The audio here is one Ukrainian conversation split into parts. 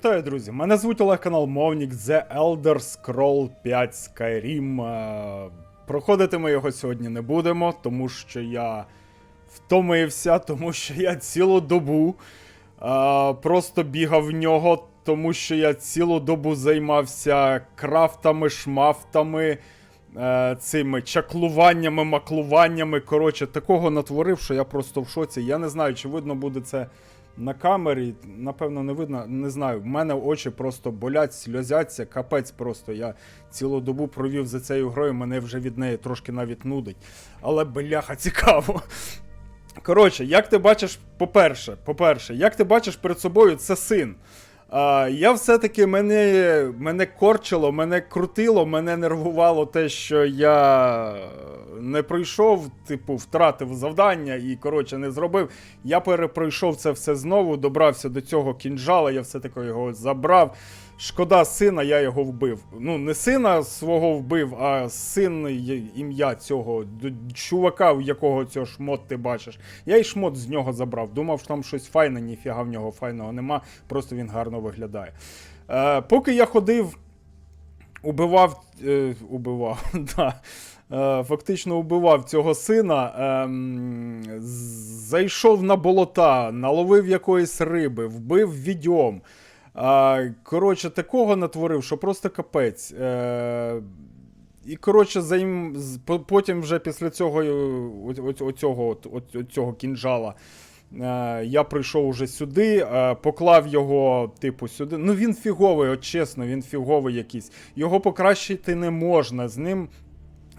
Вітаю, друзі! Мене звуть телеканал Мовнік The Elder Scroll 5 Skyrim. Е, Проходити ми його сьогодні не будемо, тому що я втомився, тому що я цілу добу е, просто бігав в нього, тому що я цілу добу займався крафтами, шмафтами, е, цими чаклуваннями, маклуваннями. Коротше, такого натворив, що я просто в шоці. Я не знаю, чи видно буде це на камері, напевно, не видно, не знаю. В мене очі просто болять, сльозяться, капець просто. Я цілу добу провів за цією грою, мене вже від неї трошки навіть нудить. Але бляха, цікаво. Коротше, як ти бачиш, по-перше, по-перше, як ти бачиш перед собою, це син. А, я все-таки мене, мене корчило, мене крутило, мене нервувало те, що я не пройшов, типу, втратив завдання і, коротше, не зробив. Я перепройшов це все знову, добрався до цього кінжала, я все-таки його забрав. Шкода сина, я його вбив. Ну, не сина свого вбив, а син ім'я цього чувака, в якого цього шмот ти бачиш. Я і шмот з нього забрав. Думав, що там щось файне, ніфіга в нього файного нема, просто він гарно виглядає. Е, поки я ходив, убивав. Е, убивав, да. Е, фактично убивав цього сина, з- зайшов на болота, наловив якоїсь риби, вбив відьом. Коротше, такого натворив, що просто капець. Е, і, коротше, заїм, потім вже після цього, е, оцього, оцього кінжала. Е, я прийшов уже сюди, поклав його, типу, сюди. Ну він фіговий, от чесно, він фіговий якийсь. Його покращити не можна. З ним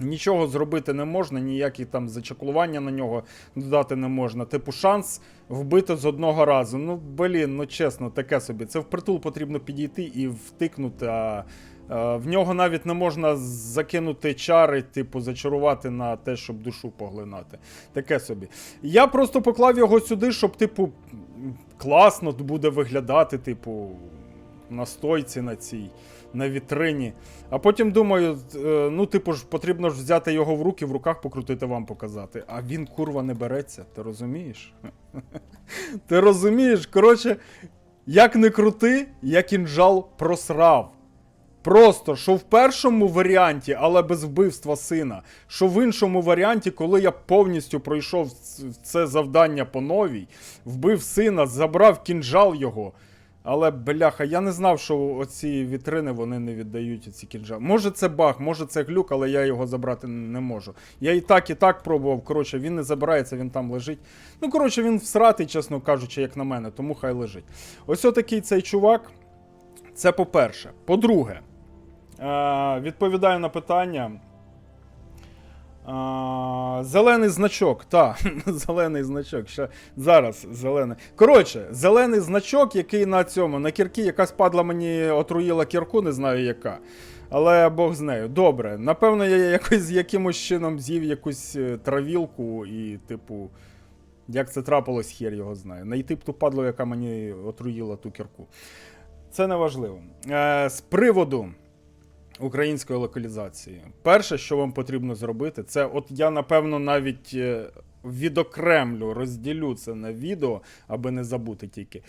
Нічого зробити не можна, ніякі там зачаклування на нього додати не можна. Типу, шанс вбити з одного разу. Ну, блін, ну чесно, таке собі. Це впритул потрібно підійти і втикнути. А, а в нього навіть не можна закинути чари, типу, зачарувати на те, щоб душу поглинати. Таке собі. Я просто поклав його сюди, щоб, типу, класно буде виглядати, типу, на стойці на цій, на вітрині. А потім думаю, е, ну, типу ж, потрібно ж взяти його в руки, в руках покрутити вам показати. А він, курва, не береться, ти розумієш? Ти розумієш? Коротше, як не крути, я кінжал просрав. Просто, що в першому варіанті, але без вбивства сина, що в іншому варіанті, коли я повністю пройшов це завдання по новій, вбив сина, забрав кінжал його. Але, бляха, я не знав, що оці вітрини вони не віддають ці кінжали. Може це баг, може це глюк, але я його забрати не можу. Я і так, і так пробував. Коротше, він не забирається, він там лежить. Ну, коротше, він всратий, чесно кажучи, як на мене, тому хай лежить. Ось отакий цей чувак. Це по-перше. По-друге, е, відповідаю на питання. Зелений значок, та, зелений значок. Ще зараз зелений. Коротше, зелений значок, який на цьому, на кіркі, якась падла мені отруїла кірку, не знаю яка. Але Бог з нею. Добре. Напевно, я якось якимось чином з'їв якусь е, травілку і, типу, як це трапилось, хер його знає. Найти б ту падлу, яка мені отруїла ту кірку. Це не важливо. Е, з приводу української локалізації. Перше, що вам потрібно зробити, це от я напевно навіть е, відокремлю, розділю це на відео, аби не забути тільки.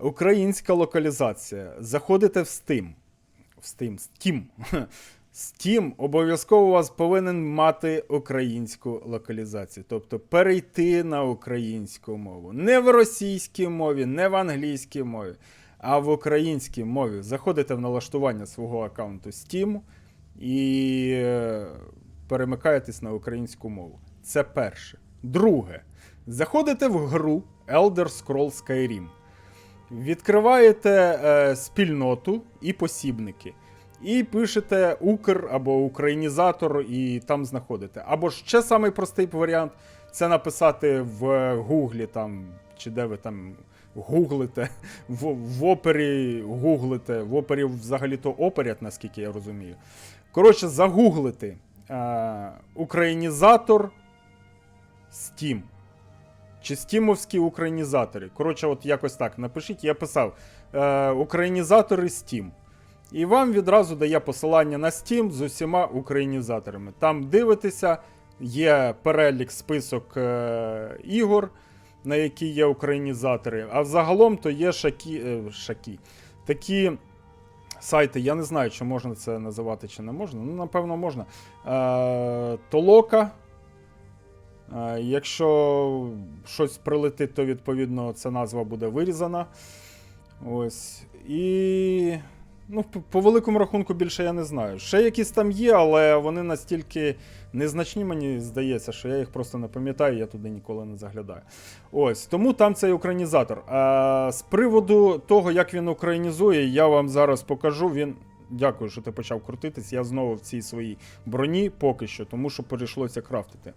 Українська локалізація. Заходите в Steam. В Steam, Steam. Steam обов'язково у вас повинен мати українську локалізацію, тобто перейти на українську мову. Не в російській мові, не в англійській мові, а в українській мові. Заходите в налаштування свого аккаунту Steam і е, перемикаєтесь на українську мову. Це перше. Друге. Заходите в гру Elder Scrolls Skyrim. Відкриваєте е, спільноту і посібники. І пишете Укр або українізатор, і там знаходите. Або ще самий простий варіант це написати в Гуглі там, чи де ви там гуглите, в, в опері гуглите, в опері взагалі-то оперять, наскільки я розумію. Коротше, загуглити е, українізатор Steam. Чи стімовські українізатори. Коротше, от якось так напишіть, я писав е, українізатори Steam. І вам відразу дає посилання на Steam з усіма українізаторами. Там дивитеся, є перелік список е, ігор, на які є українізатори. А взагалом то є шакі. Е, шакі. такі сайти, я не знаю, чи можна це називати, чи не можна. Ну, напевно, можна. Е, толока. Е, якщо щось прилетить, то відповідно ця назва буде вирізана. Ось. І. Ну, по, великому рахунку більше я не знаю. Ще якісь там є, але вони настільки незначні, мені здається, що я їх просто не пам'ятаю, я туди ніколи не заглядаю. Ось, тому там цей українізатор. А, з приводу того, як він українізує, я вам зараз покажу. Він. Дякую, що ти почав крутитись. Я знову в цій своїй броні поки що, тому що перейшлося крафтити.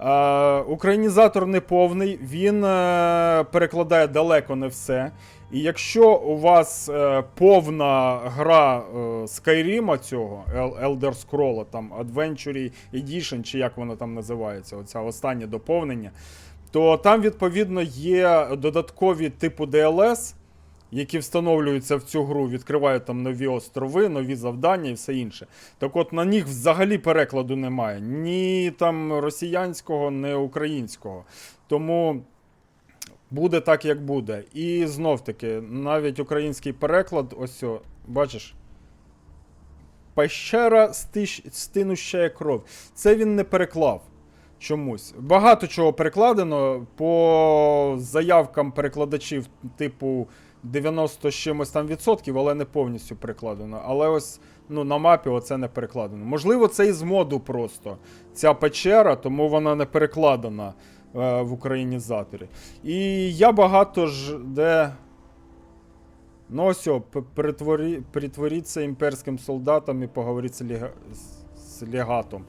Е, українізатор не повний, він е, перекладає далеко не все. І якщо у вас е, повна гра е, Skyrim цього El- Elder Scroll, там Adventure Edition, чи як воно там називається, оця останнє доповнення, то там відповідно є додаткові типу DLS, які встановлюються в цю гру, відкривають там нові острови, нові завдання і все інше. Так от на них взагалі перекладу немає. Ні там росіянського, ні українського. Тому буде так, як буде. І знов таки, навіть український переклад, ось о, бачиш. Пещера стиш... стинущая кров. Це він не переклав чомусь. Багато чого перекладено по заявкам перекладачів, типу 90 з чимось там відсотків, але не повністю перекладено. Але ось ну, на мапі оце не перекладено. Можливо, це із моду просто ця печера, тому вона не перекладена в українізаторі. І я багато ж де. Ну ось, о, п- перетворі, перетворіться імперським солдатом і поговоріть з, лега, з легатом.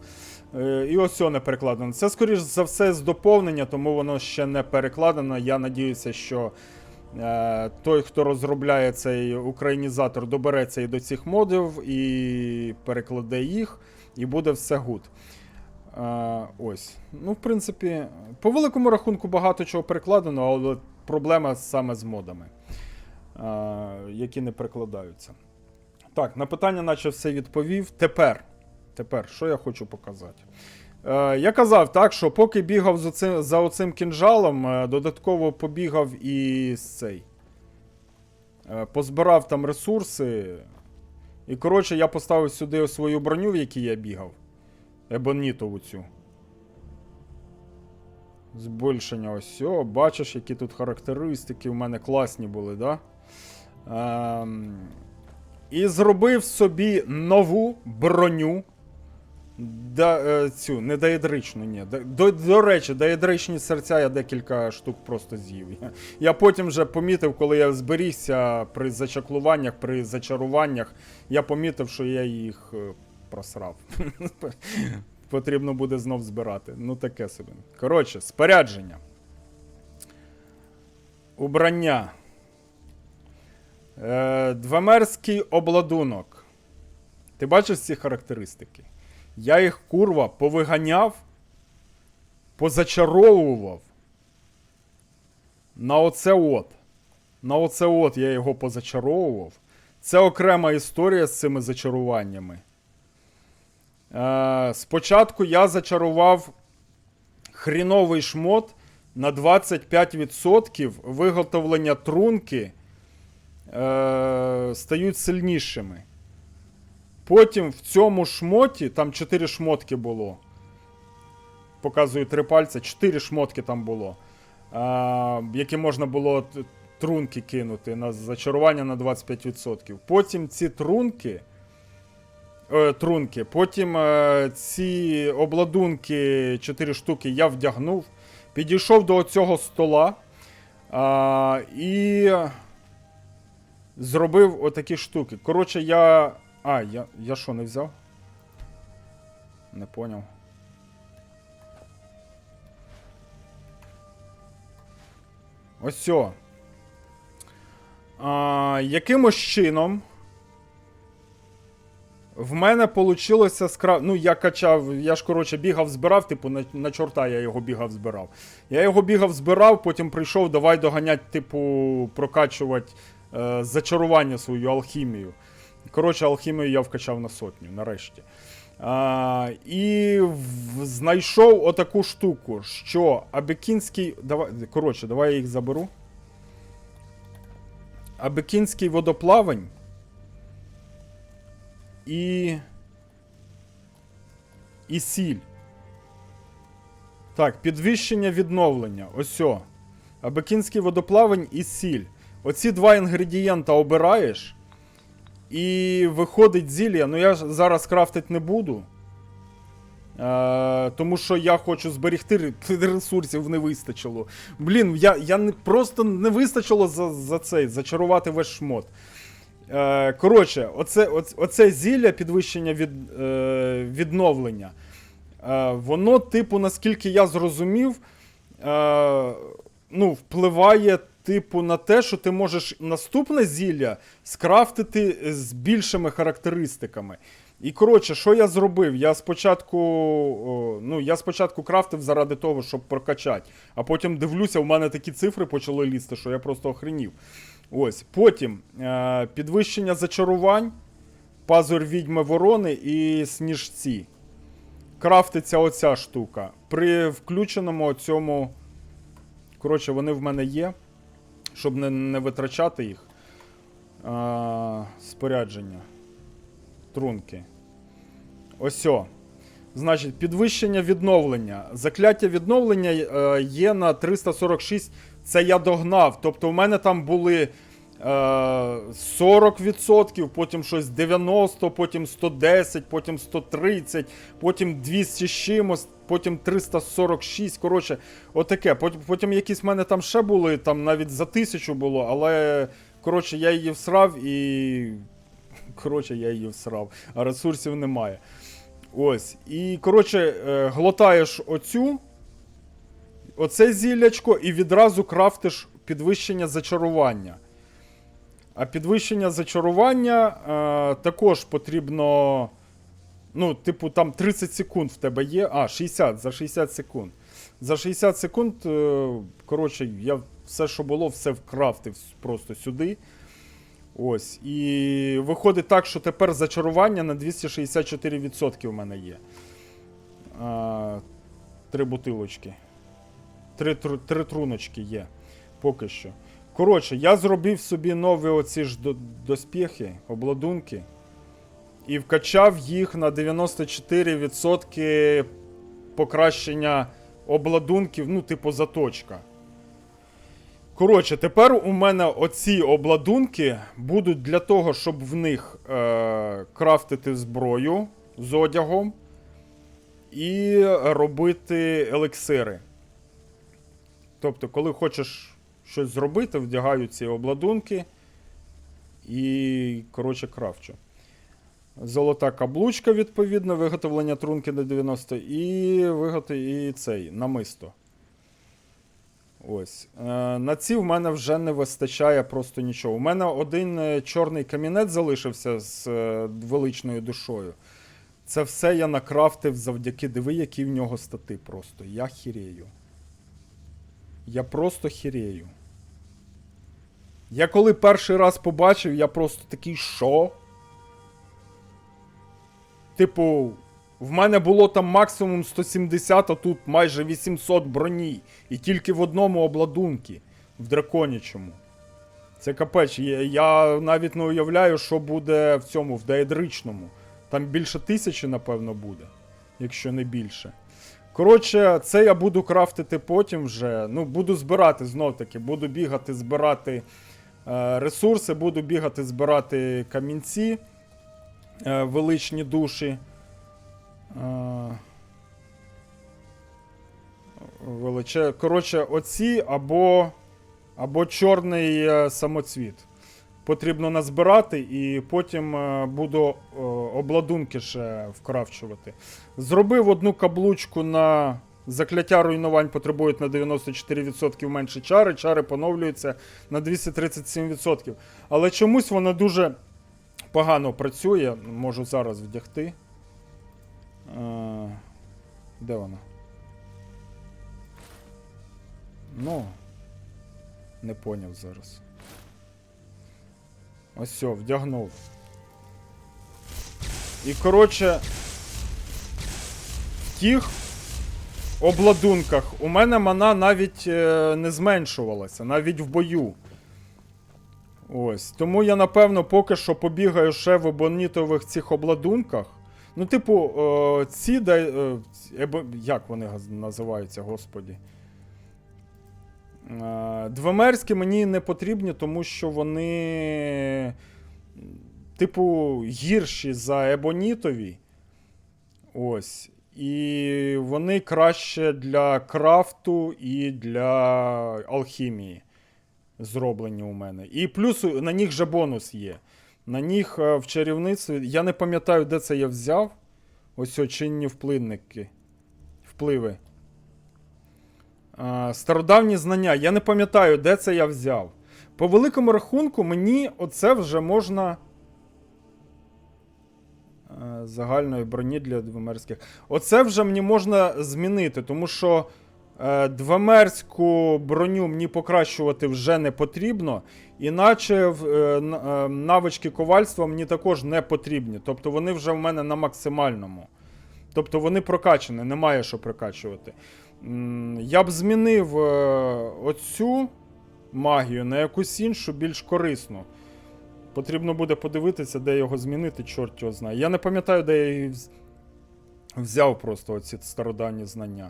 Е, і ось не перекладено. Це, скоріш за все, з доповнення, тому воно ще не перекладено. Я надіюся, що е, той, хто розробляє цей українізатор, добереться і до цих модів, і перекладе їх, і буде все гуд. Е, ось. Ну, в принципі, по великому рахунку багато чого перекладено, але проблема саме з модами, е, які не перекладаються. Так, на питання, наче все відповів. Тепер. Тепер, що я хочу показати? Е, я казав так, що поки бігав за, цим, за оцим кінжалом, додатково побігав і цей. Позбирав там ресурси. І, коротше, я поставив сюди свою броню, в якій я бігав. Ебонітову цю. Збільшення ось. О, бачиш, які тут характеристики в мене класні були, да? Ем, і зробив собі нову броню. Да, е, цю, не даєдричну, ні. До, до речі, даєдричні серця я декілька штук просто з'їв. Я, я потім вже помітив, коли я зберігся при зачаклуваннях, при зачаруваннях, я помітив, що я їх е, просрав. Потрібно буде знов збирати. Ну таке собі. Коротше, спорядження. Убрання. Е, двамерський обладунок. Ти бачиш ці характеристики? Я їх курва повиганяв, позачаровував. На оце от. На оце от я його позачаровував. Це окрема історія з цими зачаруваннями. Е, спочатку я зачарував хріновий шмот на 25% виготовлення трунки е, стають сильнішими. Потім в цьому шмоті, там 4 шмотки було. Показую три пальця, 4 шмотки там було. А, які можна було трунки кинути на зачарування на 25%. Потім ці трунки. Е, трунки. Потім е, ці обладунки 4 штуки я вдягнув. Підійшов до цього стола. А, і зробив отакі штуки. Коротше, я. А, я. Я що, не взяв? Не поняв. Ось. якимось чином. В мене вийшло скра... Ну, я качав, я ж коротше бігав, збирав, типу, на, на чорта я його бігав, збирав. Я його бігав, збирав, потім прийшов, давай доганять, типу, прокачувати е, зачарування свою алхімію. Коротше, алхімію я вкачав на сотню, нарешті. А, і в, знайшов отаку штуку, що Абекінський. Давай, коротше, давай я їх заберу. Абекінський водоплавень. І. І сіль. Так, підвищення відновлення. Ось. о. Водоплавень і сіль. Оці два інгредієнта обираєш. І виходить зілля. Ну я ж зараз крафтити не буду. Е, тому що я хочу зберегти ре- ресурсів не вистачило. Блін, я, я не, просто не вистачило за, за цей, зачарувати весь шмот. Е, коротше, оце, оце, зілля підвищення від, е, відновлення. Е, воно, типу, наскільки я зрозумів, ну, впливає, типу, на те, що ти можеш наступне зілля скрафтити з більшими характеристиками. І коротше, що я зробив? Я спочатку, ну, я спочатку крафтив заради того, щоб прокачати. А потім дивлюся, у мене такі цифри почали лізти, що я просто охренів. Ось. Потім е, підвищення зачарувань, пазур відьми ворони і сніжці. Крафтиться оця штука. При включеному цьому. Коротше, вони в мене є. Щоб не, не витрачати їх. А, спорядження. Трунки. Ось. Значить, підвищення відновлення. Закляття відновлення е, є на 346. Це я догнав. Тобто, в мене там були е, 40%, потім щось 90, потім 110, потім 130, потім 200 з чимось, потім 346. Коротше, отаке. Потім, потім якісь в мене там ще були, там навіть за тисячу було, але коротше, я її всрав і. Коротше, я її всрав, а ресурсів немає. Ось. І, коротше, е, глотаєш оцю, оце зіллячко, і відразу крафтиш підвищення зачарування. А підвищення зачарування е, також потрібно. Ну, типу, там 30 секунд в тебе є. А, 60, за 60 секунд. За 60 секунд, е, коротше, я все, що було, все вкрафтив просто сюди. Ось. І виходить так, що тепер зачарування на 264% в мене є. А, три бутилочки. Три, три труночки є. Поки що. Коротше, я зробив собі нові оці ж доспіхи, обладунки. І вкачав їх на 94% покращення обладунків, ну, типу, заточка. Коротше, тепер у мене оці обладунки будуть для того, щоб в них е, крафтити зброю з одягом і робити елексири. Тобто, коли хочеш щось зробити, вдягаю ці обладунки і, коротше, крафчу. Золота каблучка, відповідно, виготовлення трунки до 90 і виготов... і цей намисто. Ось. Е, на ці в мене вже не вистачає просто нічого. У мене один е, чорний камінець залишився з е, величною душою. Це все я накрафтив завдяки диви, які в нього стати просто. Я хірею. Я просто хірею. Я коли перший раз побачив, я просто такий що? Типу, в мене було там максимум 170, а тут майже 800 броні. І тільки в одному обладунки. В драконячому. Це капеч. Я, я навіть не уявляю, що буде в цьому, в деядричному. Там більше тисячі, напевно, буде. Якщо не більше. Коротше, це я буду крафтити потім вже. Ну, буду збирати знов таки. Буду бігати, збирати е, ресурси, буду бігати, збирати камінці, е, величні душі. Е, Величе... Коротше, оці або, або чорний е, самоцвіт. Потрібно назбирати, і потім е, буду е, обладунки ще вкравчувати. Зробив одну каблучку на закляття руйнувань потребують на 94% менше чари. Чари поновлюються на 237%. Але чомусь вона дуже погано працює. Можу зараз вдягти. Е, Де вона? Ну, не поняв зараз. Ось все, вдягнув. І, коротше, в тих обладунках у мене мана навіть е, не зменшувалася, навіть в бою. Ось. Тому я, напевно, поки що побігаю ще в ебонітових цих обладунках. Ну, типу, е, ці дай. Е, як вони називаються, господі? Е, Двемерські мені не потрібні, тому що вони. Типу, гірші за ебонітові. Ось. І вони краще для крафту і для алхімії зроблені у мене. І плюс на них же бонус є. На них е, в чарівництві. Я не пам'ятаю, де це я взяв. Ось очинні вплинники. Впливи. Стародавні знання. Я не пам'ятаю, де це я взяв. По великому рахунку, мені оце вже можна. е, Загальної броні для двомерських. Оце вже мені можна змінити, тому що е, двомерську броню мені покращувати вже не потрібно. Іначе е, навички ковальства мені також не потрібні. Тобто вони вже в мене на максимальному. Тобто вони прокачані, немає що прокачувати. Я б змінив е, оцю магію на якусь іншу, більш корисну. Потрібно буде подивитися, де його змінити, чорт його знає. Я не пам'ятаю, де я її взяв просто оці стародавні знання.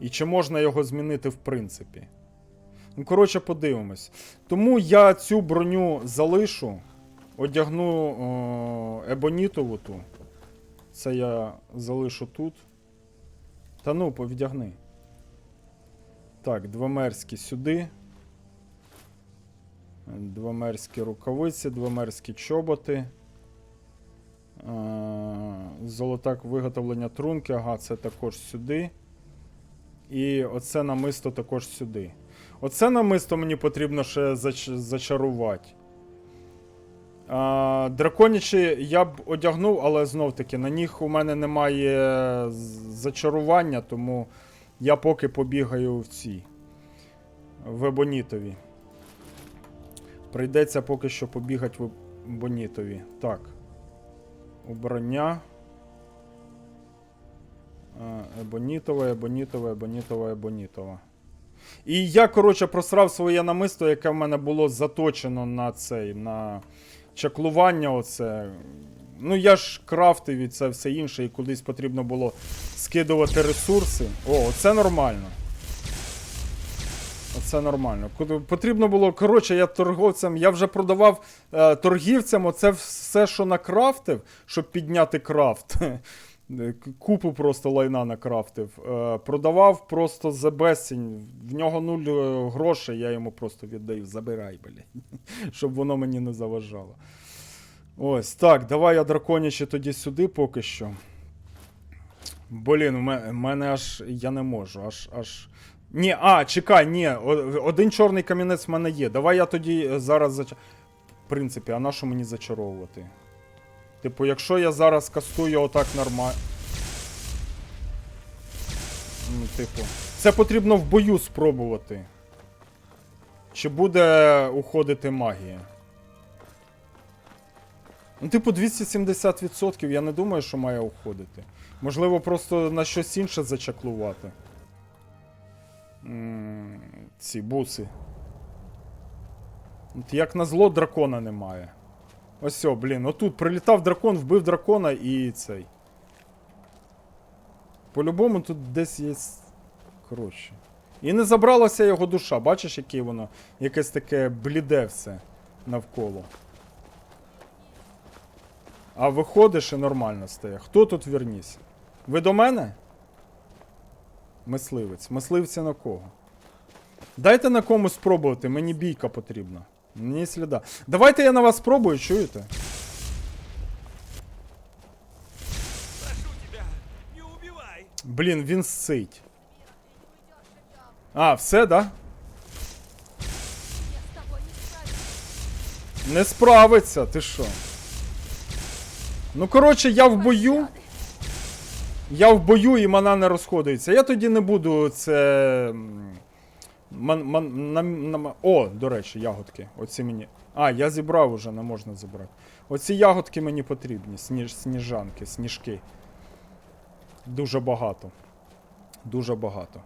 І чи можна його змінити в принципі. Ну, коротше, подивимось. Тому я цю броню залишу, одягну ебонітову ту. Це я залишу тут. Та ну, повдягни. Так, двомерські сюди. Двомерські рукавиці, двомерські чоботи. Е, Золотак виготовлення трунки, ага, це також сюди. І оце намисто також сюди. Оце намисто мені потрібно ще зач- зачарувати. А, драконячі я б одягнув, але знов таки на них у мене немає зачарування, тому я поки побігаю в цій. В Ебонітові. Прийдеться поки що побігати в Ебонітові. Так. Убрання. Ебонітова, ебонітова, ебонітова, ебонітова. І я, коротше, просрав своє намисто, яке в мене було заточено на цей, на чаклування. Оце. Ну, я ж крафтив і це все інше, і кудись потрібно було скидувати ресурси. О, це нормально. Оце нормально. Потрібно було. Коротше, я торговцям, я вже продавав е, торгівцям оце все, що накрафтив, щоб підняти крафт. Е, Купу просто лайна накрафтив. Е, продавав просто за безцінь. В нього нуль е, грошей, я йому просто віддаю. Забирай, блядь. Щоб воно мені не заважало. Ось, так, давай я драконяче тоді сюди поки що. Блін, у мене, аж. Я не можу, аж. аж... Ні, а, чекай, ні, один чорний камінець в мене є. Давай я тоді зараз зач... В принципі, а на що мені зачаровувати? Типу, якщо я зараз кастую отак нормально. Ну, типу. Це потрібно в бою спробувати. Чи буде уходити магія? Ну, типу, 270% я не думаю, що має уходити. Можливо, просто на щось інше зачаклувати. М, Ці буси. От як на зло дракона немає. Ось, о, блін, отут прилітав дракон, вбив дракона і цей. По-любому тут десь є. Коротше. І не забралася його душа. Бачиш, яке воно? Якесь таке бліде все навколо. А виходиш і нормально стає. Хто тут вернісь? Ви до мене? Мисливець. Мисливці на кого? Дайте на комусь спробувати, мені бійка потрібна. Мені сліда. Давайте я на вас спробую, чуєте? Прошу тебя, не убивай! Блін, він сить. А, все, да? Не справиться, ти що? Ну, коротше, я в бою. Я в бою і мана не розходиться. Я тоді не буду це. Ман, ман, на, на, о, до речі, ягодки. Оці мені. А, я зібрав уже, не можна зібрати. Оці ягодки мені потрібні. Сніж, сніжанки, сніжки. Дуже багато. Дуже багато.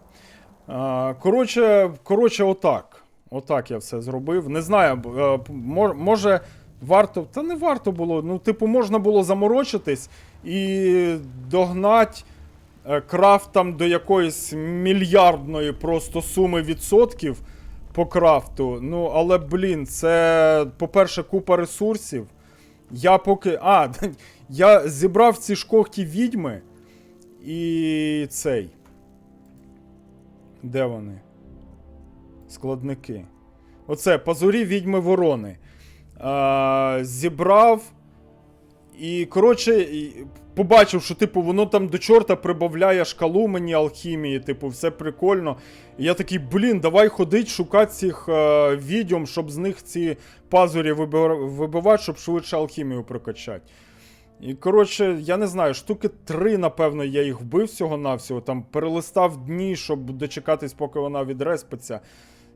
Коротше, коротше, отак. Отак я все зробив. Не знаю, е, може варто. Та не варто було. Ну, типу, можна було заморочитись і догнать е, крафт там до якоїсь мільярдної просто суми відсотків по крафту. Ну, але, блін, це, по-перше, купа ресурсів. Я поки. А, я зібрав ці шкохті відьми. І цей. Де вони? Складники. Оце, пазурі відьми ворони. А, зібрав. І, коротше, побачив, що, типу, воно там до чорта прибавляє шкалу мені алхімії, типу, все прикольно. І я такий, блін, давай ходить, шукати цих е, відьом, щоб з них ці пазурі вибивати, щоб швидше алхімію прокачати. І, коротше, я не знаю, штуки три, напевно, я їх вбив всього-навсього. Там перелистав дні, щоб дочекатись, поки вона відреспиться.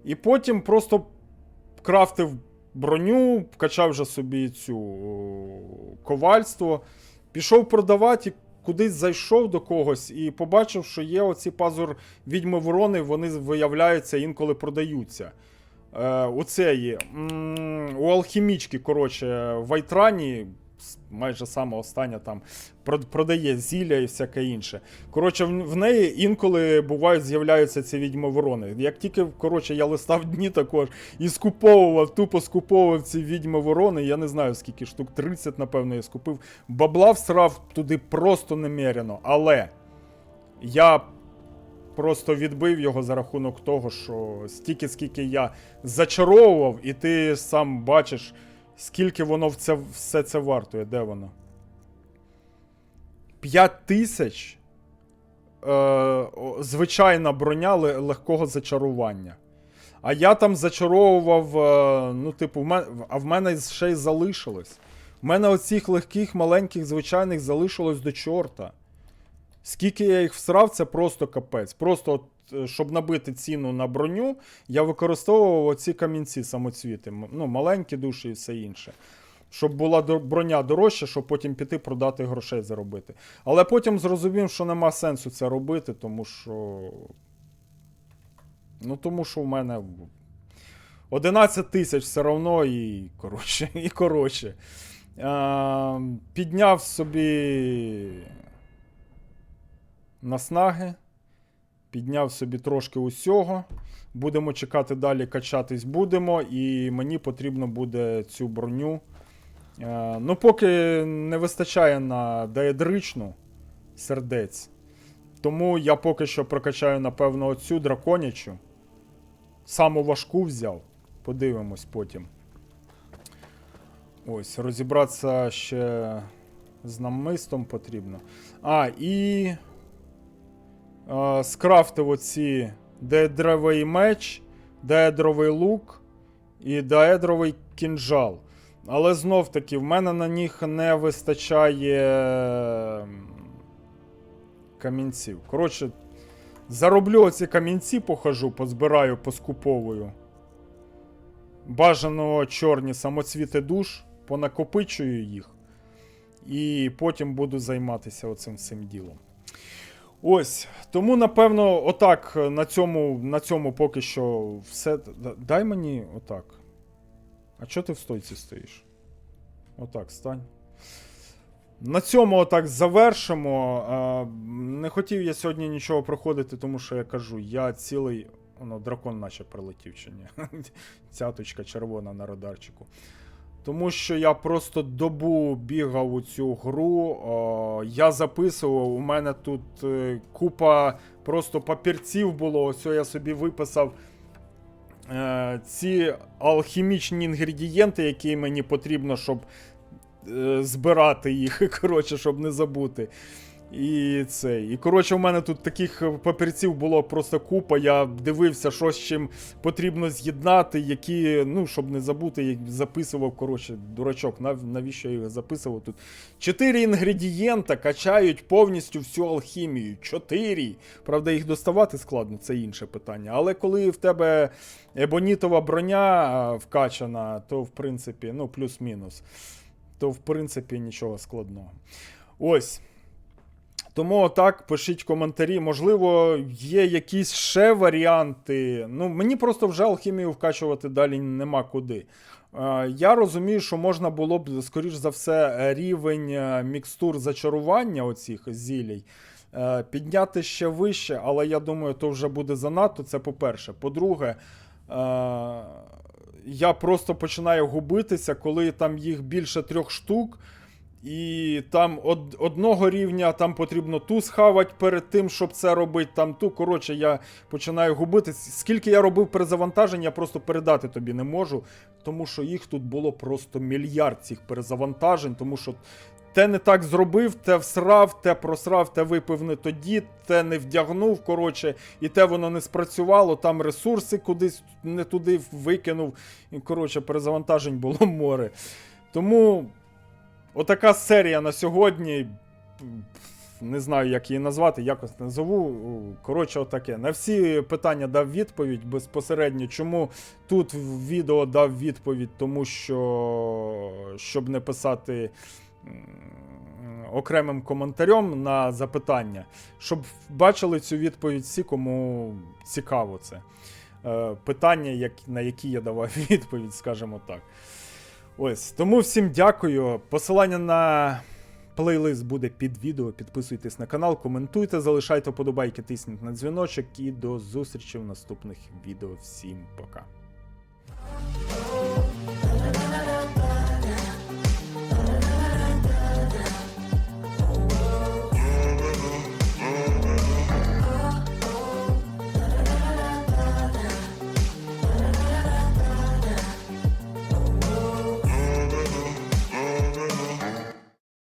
І потім просто крафтив броню, качав вже собі цю о, ковальство, пішов продавати, кудись зайшов до когось і побачив, що є оці пазур відьми ворони, вони виявляються інколи продаються. Е, у цієї, у алхімічки, коротше, в Айтрані, майже саме остання там, продає зілля і всяке інше. Коротше, в, неї інколи бувають, з'являються ці відьми ворони. Як тільки, коротше, я листав дні також і скуповував, тупо скуповував ці відьми ворони, я не знаю скільки штук, 30, напевно, я скупив. Бабла всрав туди просто немерено. Але я просто відбив його за рахунок того, що стільки, скільки я зачаровував, і ти сам бачиш, скільки воно в це, все це вартує. Де воно? 5 тисяч е, звичайна броня легкого зачарування. А я там зачаровував, е, ну, типу, в мене, а в мене ще й залишилось. В мене оцих легких, маленьких, звичайних залишилось до чорта. Скільки я їх всрав, це просто капець. Просто, от, е, щоб набити ціну на броню, я використовував оці камінці самоцвіти. Ну, маленькі душі і все інше. Щоб була броня дорожча, щоб потім піти продати грошей заробити. Але потім зрозумів, що нема сенсу це робити, тому що. Ну, тому що в мене 11 тисяч все одно і коротше. І коротше. А, підняв собі наснаги, підняв собі трошки усього. Будемо чекати далі, качатись будемо, і мені потрібно буде цю броню. Е, ну, поки не вистачає на деядричну сердець. Тому я поки що прокачаю, напевно, оцю драконячу. Саму важку взяв. Подивимось потім. Ось, розібратися ще з намистом потрібно. А, і. Скрафтив оці деедровий меч, деедровий лук і деедровий кінжал. Але знов таки, в мене на них не вистачає ем, камінців. Коротше, зароблю оці камінці, похожу, позбираю, поскуповую. Бажано чорні самоцвіти душ, понакопичую їх. І потім буду займатися оцим всім ділом. Ось. Тому, напевно, отак е, на цьому, на цьому поки що все. Дай мені отак. А чого ти в стойці стоїш? Отак, стань. На цьому отак завершимо. Не хотів я сьогодні нічого проходити, тому що я кажу, я цілий. Воно, дракон наче прилетів чи ні. Цяточка червона на радарчику. Тому що я просто добу бігав у цю гру. О, я записував, у мене тут е, купа просто папірців було. Ось я собі виписав е, ці алхімічні інгредієнти, які мені потрібно, щоб е, збирати їх, коротше, щоб не забути. І це. І коротше, у мене тут таких папірців було просто купа. Я дивився, що з чим потрібно з'єднати, які, ну, щоб не забути, як записував. Коротше, дурачок, нав- навіщо я їх записував тут? Чотири інгредієнта качають повністю всю алхімію. Чотири. Правда, їх доставати складно, це інше питання. Але коли в тебе ебонітова броня вкачана, то в принципі, ну, плюс-мінус, то в принципі нічого складного. Ось. Тому отак, пишіть коментарі. Можливо, є якісь ще варіанти. Ну, мені просто вже алхімію вкачувати далі нема куди. Е, Я розумію, що можна було б, скоріш за все, рівень е, мікстур зачарування оцих зілій е, підняти ще вище, але я думаю, то вже буде занадто. Це по-перше. По-друге, я просто починаю губитися, коли там їх більше трьох штук. І там од, одного рівня там потрібно ту схавати перед тим, щоб це робити. Там ту. Коротше, я починаю губитись. Скільки я робив перезавантажень, я просто передати тобі не можу. Тому що їх тут було просто мільярд цих перезавантажень, тому що те не так зробив, те всрав, те просрав, те випив не тоді, те не вдягнув, коротше, і те воно не спрацювало, там ресурси кудись не туди викинув. І, коротше, перезавантажень було море. Тому отака серія на сьогодні. Не знаю, як її назвати, якось назову. Коротше, отаке. На всі питання дав відповідь безпосередньо. Чому тут в відео дав відповідь? Тому що щоб не писати окремим коментарем на запитання, щоб бачили цю відповідь всі, кому цікаво це. Е, Питання, на які я давав відповідь, скажімо так. Ось, тому всім дякую. Посилання на плейлист буде під відео. Підписуйтесь на канал, коментуйте, залишайте вподобайки, тисніть на дзвіночок і до зустрічі в наступних відео. Всім пока.